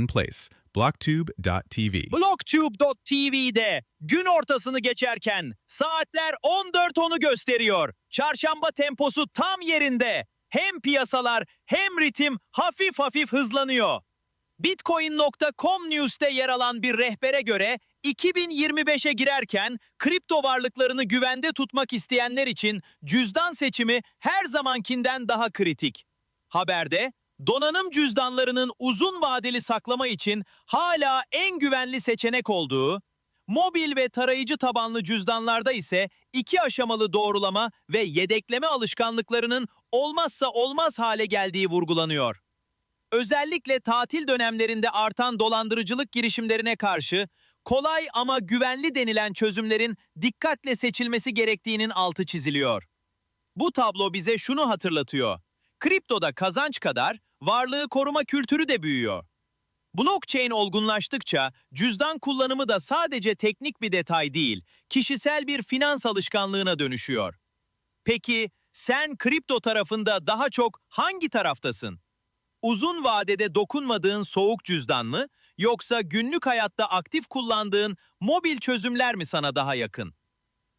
one place. Blocktube.tv. Blocktube.tv'de gün ortasını geçerken saatler 14.10'u gösteriyor. Çarşamba temposu tam yerinde. Hem piyasalar hem ritim hafif hafif hızlanıyor. Bitcoin.com News'te yer alan bir rehbere göre 2025'e girerken kripto varlıklarını güvende tutmak isteyenler için cüzdan seçimi her zamankinden daha kritik. Haberde donanım cüzdanlarının uzun vadeli saklama için hala en güvenli seçenek olduğu, mobil ve tarayıcı tabanlı cüzdanlarda ise iki aşamalı doğrulama ve yedekleme alışkanlıklarının olmazsa olmaz hale geldiği vurgulanıyor. Özellikle tatil dönemlerinde artan dolandırıcılık girişimlerine karşı kolay ama güvenli denilen çözümlerin dikkatle seçilmesi gerektiğinin altı çiziliyor. Bu tablo bize şunu hatırlatıyor. Kriptoda kazanç kadar varlığı koruma kültürü de büyüyor. Blockchain olgunlaştıkça cüzdan kullanımı da sadece teknik bir detay değil, kişisel bir finans alışkanlığına dönüşüyor. Peki sen kripto tarafında daha çok hangi taraftasın? Uzun vadede dokunmadığın soğuk cüzdan mı yoksa günlük hayatta aktif kullandığın mobil çözümler mi sana daha yakın?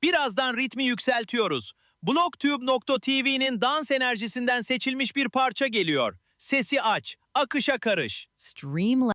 Birazdan ritmi yükseltiyoruz. Blocktube.tv'nin dans enerjisinden seçilmiş bir parça geliyor. Sesi aç, akışa karış. Streamline